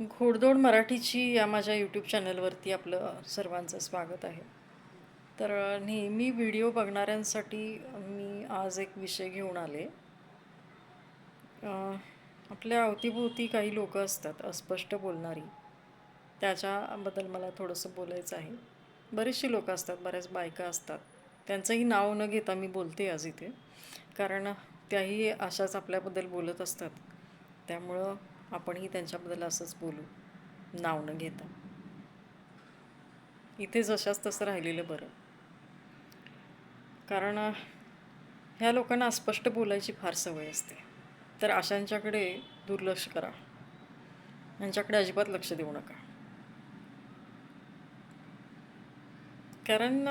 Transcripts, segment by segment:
घोडदोड मराठीची या माझ्या यूट्यूब चॅनलवरती आपलं सर्वांचं स्वागत आहे. तर नेहमी व्हिडिओ बघणाऱ्यांसाठी मी आज एक विषय घेऊन आले. आपल्या अवतीभोवती काही लोक असतात अस्पष्ट बोलणारी. त्याच्याबद्दल मला थोडंसं बोलायचं आहे. बरेचशी लोक असतात बऱ्याच बायका असतात. त्यांचंही नाव न घेता मी बोलते आज इथे. कारण त्याही अशाच आपल्याबद्दल बोलत असतात. त्यामुळं आपणही त्यांच्याबद्दल असंच बोलू. नाव न घेता. इथे जशाच तसं राहिलेलं बरं. कारण ह्या लोकांना अस्पष्ट बोलायची फार सवय असते. तर अशांच्याकडे दुर्लक्ष करा. यांच्याकडे अजिबात लक्ष देऊ नका. कारण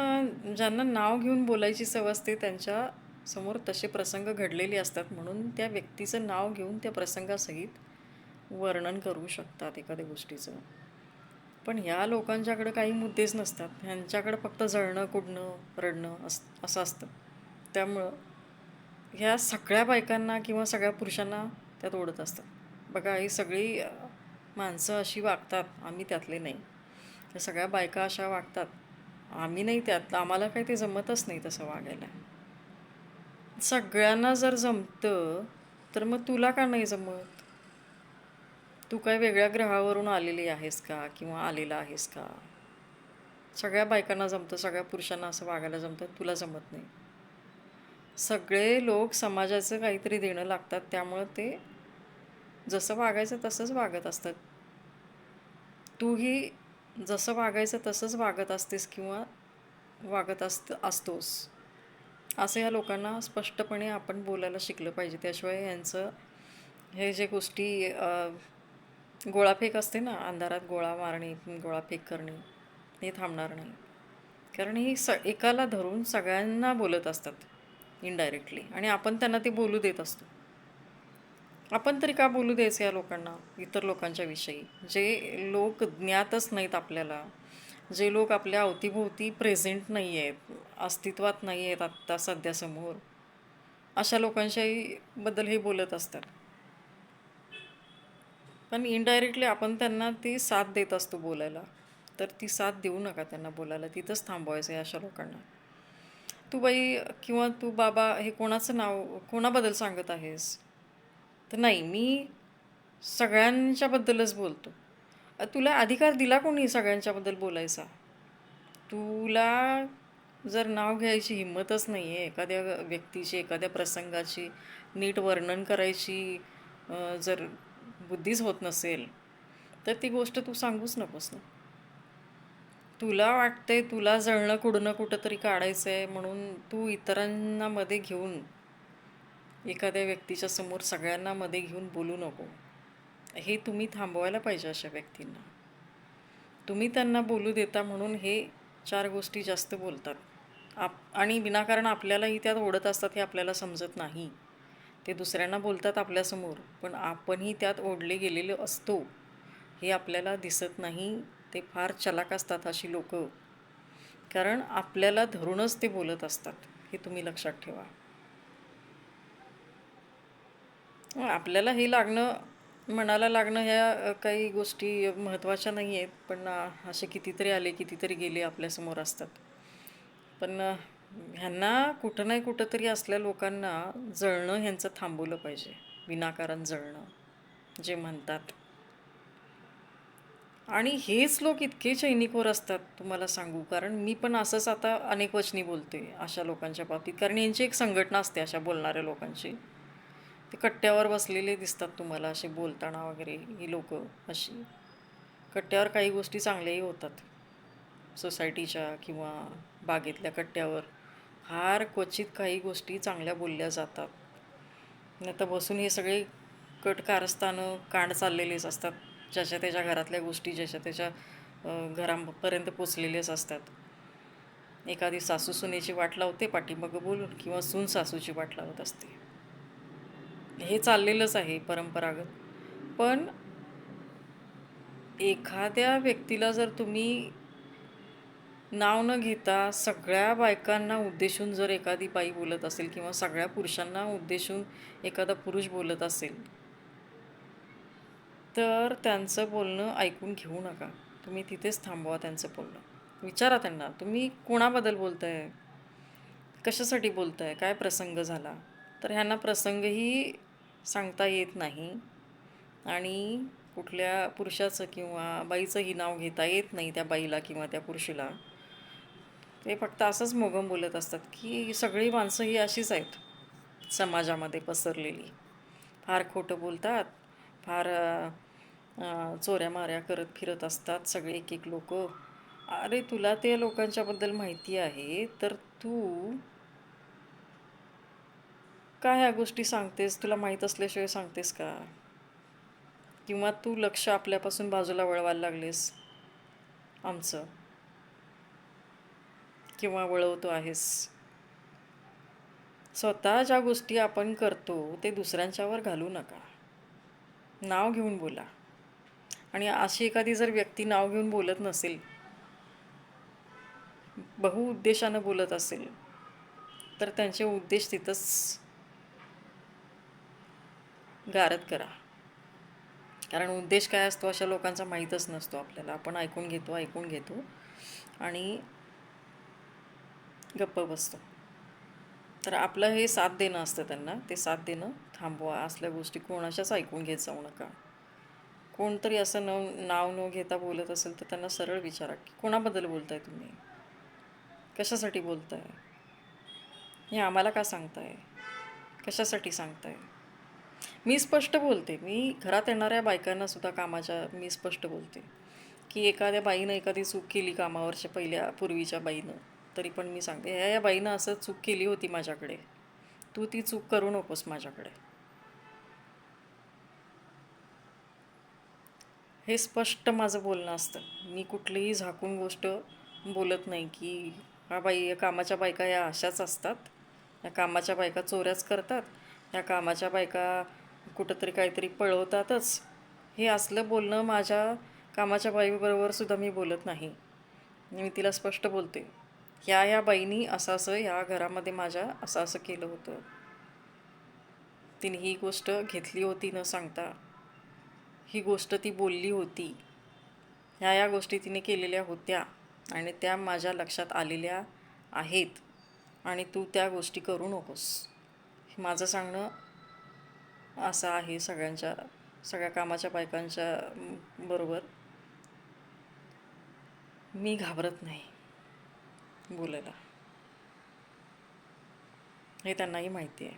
ज्यांना नाव घेऊन बोलायची सवय असते त्यांच्यासमोर तसे प्रसंग घडलेले असतात. म्हणून त्या व्यक्तीचं नाव घेऊन त्या प्रसंगासहित वर्णन करू शकतात एखाद्या गोष्टीचं. पण ह्या लोकांच्याकडे काही मुद्देच नसतात. ह्यांच्याकडे फक्त जळणं कुडणं रडणं अस असं असतं. त्यामुळं ह्या सगळ्या बायकांना किंवा सगळ्या पुरुषांना त्यात ओढत असतात. बघा ही सगळी माणसं अशी वागतात आम्ही त्यातले नाही. त्या सगळ्या बायका अशा वागतात. आम्ही नाही त्यात आम्हाला काही ते जमतच नाही तसं वागायला. सगळ्यांना जर जमतं तर मग तुला का नाही जमत? तू काय वेगळ्या ग्रहावरून आलेली आहेस का? किंवा आलेला आहेस का? सगळ्या बायकांना जमतं सगळ्या पुरुषांना असं वागायला जमतं तुला जमत नाही. सगळे लोक समाजाचं काहीतरी देणं लागतात त्यामुळं ते जसं वागायचं तसंच वागत असतात. तूही जसं वागायचं तसंच वागत असतेस किंवा वागत असत असतोस. असं या लोकांना स्पष्टपणे आपण बोलायला शिकलं पाहिजे. त्याशिवाय यांचं हे जे गोष्टी गोळाफेक असते ना अंधारात गोळा मारणे गोळाफेक करणे हे थांबणार नाही. कारण ही स एकाला धरून सगळ्यांना बोलत असतात इनडायरेक्टली आणि आपण त्यांना ते बोलू देत असतो. आपण तरी का बोलू द्यायचं या लोकांना इतर लोकांच्या विषयी? जे लोक ज्ञातच नाहीत आपल्याला जे लोक आपल्या अवतीभोवती प्रेझेंट नाही आहेत अस्तित्वात नाही आहेत आत्ता सध्या समोर अशा लोकांच्याही बद्दल हे बोलत असतात. पण इनडायरेक्टली आपण त्यांना ती साथ देत असतो बोलायला. तर ती साथ देऊ नका त्यांना बोलायला. तिथंच थांबवायचं आहे अशा लोकांना. तू बाई किंवा तू बाबा हे कोणाचं नाव कोणाबद्दल सांगत आहेस? तर नाही मी सगळ्यांच्याबद्दलच बोलतो. तुला अधिकार दिला कोणी सगळ्यांच्याबद्दल बोलायचा? तुला जर नाव घ्यायची हिंमतच नाही आहे एखाद्या व्यक्तीची एखाद्या प्रसंगाची नीट वर्णन करायची जर बुद्धीच होत नसेल तर ती गोष्ट तू सांगूच नकोस ना. तुला वाटते तुला जळणं कुडणं कुठंतरी काढायचं आहे म्हणून तू इतरांना मध्ये घेऊन एखाद्या व्यक्तीच्या समोर सगळ्यांना मध्ये घेऊन बोलू नको. हे तुम्ही थांबवायला पाहिजे अशा व्यक्तींना. तुम्ही त्यांना बोलू देता म्हणून हे चार गोष्टी जास्त बोलतात. आप आणि विनाकारण आपल्यालाही त्यात ओढत असतात हे आपल्याला समजत नाही. ते दुसऱ्यांना बोलतात आपल्यासमोर पण आपणही त्यात ओढले गेलेले असतो. हे आपल्याला दिसत नाही ते फार चलाक असतात अशी लोक. कारण आपल्याला धरूनच ते बोलत असतात हे तुम्ही लक्षात ठेवा. आपल्याला हे लागणं मनाला लागणं ह्या काही गोष्टी महत्त्वाच्या नाही आहेत पण असे कितीतरी आले कितीतरी गेले आपल्यासमोर असतात. पण ह्यांना कुठं नाही कुठं तरी असल्या लोकांना जळणं ह्यांचं थांबवलं पाहिजे. विनाकारण जळणं जे म्हणतात. आणि हेच लोक इतके चैनिकवर असतात तुम्हाला सांगू. कारण मी पण असंच आता अनेक वचनी बोलते अशा लोकांच्या बाबतीत. कारण यांची एक संघटना असते अशा बोलणाऱ्या लोकांची. ते कट्ट्यावर बसलेले दिसतात तुम्हाला असे बोलताना वगैरे ही लोक अशी. कट्ट्यावर काही गोष्टी चांगल्याही होतात. सोसायटीच्या किंवा बागेतल्या कट्ट्यावर. फार क्वचित काही गोष्टी चांगल्या बोलल्या जातात. नाही तर बसून हे सगळे कट कारस्थानं कांड चाललेलेच असतात. ज्याच्या त्याच्या घरातल्या गोष्टी ज्याच्या त्याच्या घरापर्यंत पोचलेलेच असतात. एखादी सासू सुनेची वाट लावते पाठीमागं बोलून किंवा सून सासूची वाट लावत असते. हे चाललेलंच आहे परंपरागत. पण एखाद्या व्यक्तीला जर तुम्ही नाव न घेता सगळ्या बायकांना उद्देशून जर एखादी बाई बोलत असेल किंवा सगळ्या पुरुषांना उद्देशून एखादा पुरुष बोलत असेल तर त्यांचं बोलणं ऐकून घेऊ नका. तुम्ही तिथेच थांबवा त्यांचं बोलणं. विचारा त्यांना तुम्ही कोणाबद्दल बोलताय? कशासाठी बोलताय? काय प्रसंग झाला? तर ह्यांना प्रसंगही सांगता येत नाही आणि कुठल्या पुरुषाचं किंवा बाईचंही नाव घेता येत नाही त्या बाईला किंवा त्या पुरुषाला. ते फक्त असंच मोगम बोलत असतात की सगळी माणसं ही अशीच आहेत समाजामध्ये पसरलेली. फार खोटं बोलतात फार चोऱ्या माऱ्या करत फिरत असतात सगळे एक एक लोक. अरे तुला त्या लोकांच्याबद्दल माहिती आहे तर तू काय ह्या गोष्टी सांगतेस? तुला माहीत असल्याशिवाय सांगतेस का? किंवा तू लक्ष आपल्यापासून बाजूला वळवायला लागलेस आमचं? किंवा वळवतो आहेस. स्वतः ज्या गोष्टी आपण करतो ते दुसऱ्यांच्यावर घालू नका. नाव घेऊन बोला. आणि अशी एखादी जर व्यक्ती नाव घेऊन बोलत नसेल बहुउद्देशानं बोलत असेल तर त्यांचे उद्देश तिथंच गारद करा. कारण उद्देश काय असतो अशा लोकांचा माहीतच नसतो आपल्याला. आपण ऐकून घेतो ऐकून घेतो. आणि गप्प बसतो. तर आपलं हे साथ देणं असतं त्यांना. ते साथ देणं थांबवा. असल्या गोष्टी कोणाच्याच ऐकून घेत जाऊ नका. कोणतरी असं न नाव न घेता बोलत असेल तर त्यांना सरळ विचारा की कोणाबद्दल बोलताय तुम्ही? कशासाठी बोलताय? हे आम्हाला का सांगताय? कशासाठी सांगताय? मी स्पष्ट बोलते. मी घरात येणाऱ्या बायकांना सुद्धा कामाच्या मी स्पष्ट बोलते. की एखाद्या बाईनं एखादी चूक केली कामावरच्या पहिल्या पूर्वीच्या बाईनं. तरी पण मी सांगते ह्या या बाईनं असं चूक केली होती माझ्याकडे. तू ती चूक करू नकोस माझ्याकडे. हे स्पष्ट माझं बोलणं असतं. मी कुठलीही झाकून गोष्ट बोलत नाही की हा बाई या कामाच्या बायका या अशाच असतात. या कामाच्या बायका चोऱ्याच करतात. या कामाच्या बायका कुठंतरी काहीतरी पळवतातच. हे असलं बोलणं माझ्या कामाच्या बाईबरोबर सुद्धा मी बोलत नाही. मी तिला स्पष्ट बोलते. ह्या ह्या बाईनी असं असं ह्या घरामध्ये माझ्या असं असं केलं होतं. तिने ही गोष्ट घेतली होती न सांगता. ही गोष्ट ती बोलली होती. ह्या या गोष्टी तिने केलेल्या होत्या आणि त्या माझ्या लक्षात आलेल्या आहेत आणि तू त्या गोष्टी करू नकोस. हे माझं सांगणं असं आहे सगळ्यांच्या सगळ्या कामाच्या बायकांच्या बरोबर. मी घाबरत नाही. बोलायला. हे त्यांनाही माहिती आहे.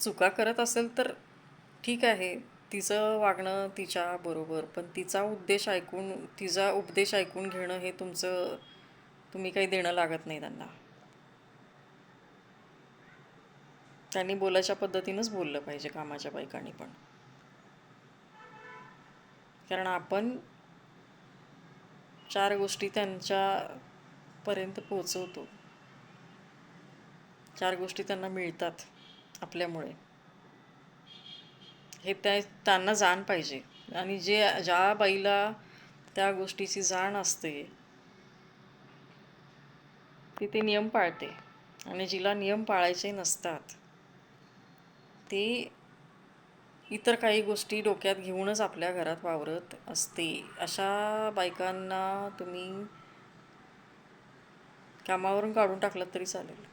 चुका करत असेल तर ठीक आहे. तिचं वागणं तिच्या बरोबर पण तिचा उद्देश ऐकून तिचा उपदेश ऐकून घेणं हे तुमचं तुम्ही काही देणं लागत नाही त्यांना. त्यांनी बोलायच्या पद्धतीनंच बोललं पाहिजे कामाच्या बायकांनी पण. कारण आपण चार गोष्टी त्यांच्यापर्यंत पोचवतो चार गोष्टी त्यांना मिळतात आपल्यामुळे. हे त्या त्यांना जाण पाहिजे. आणि जे ज्या बाईला त्या गोष्टीची जाण असते ती ते नियम पाळते. आणि जिला नियम पाळायचे नसतात ती इतर काही गोष्टी डोक्यात घेऊनच आपल्या घरात वावरत असते. अशा बायकांना तुम्ही कामावरून काढून टाकलात तरी चालेल.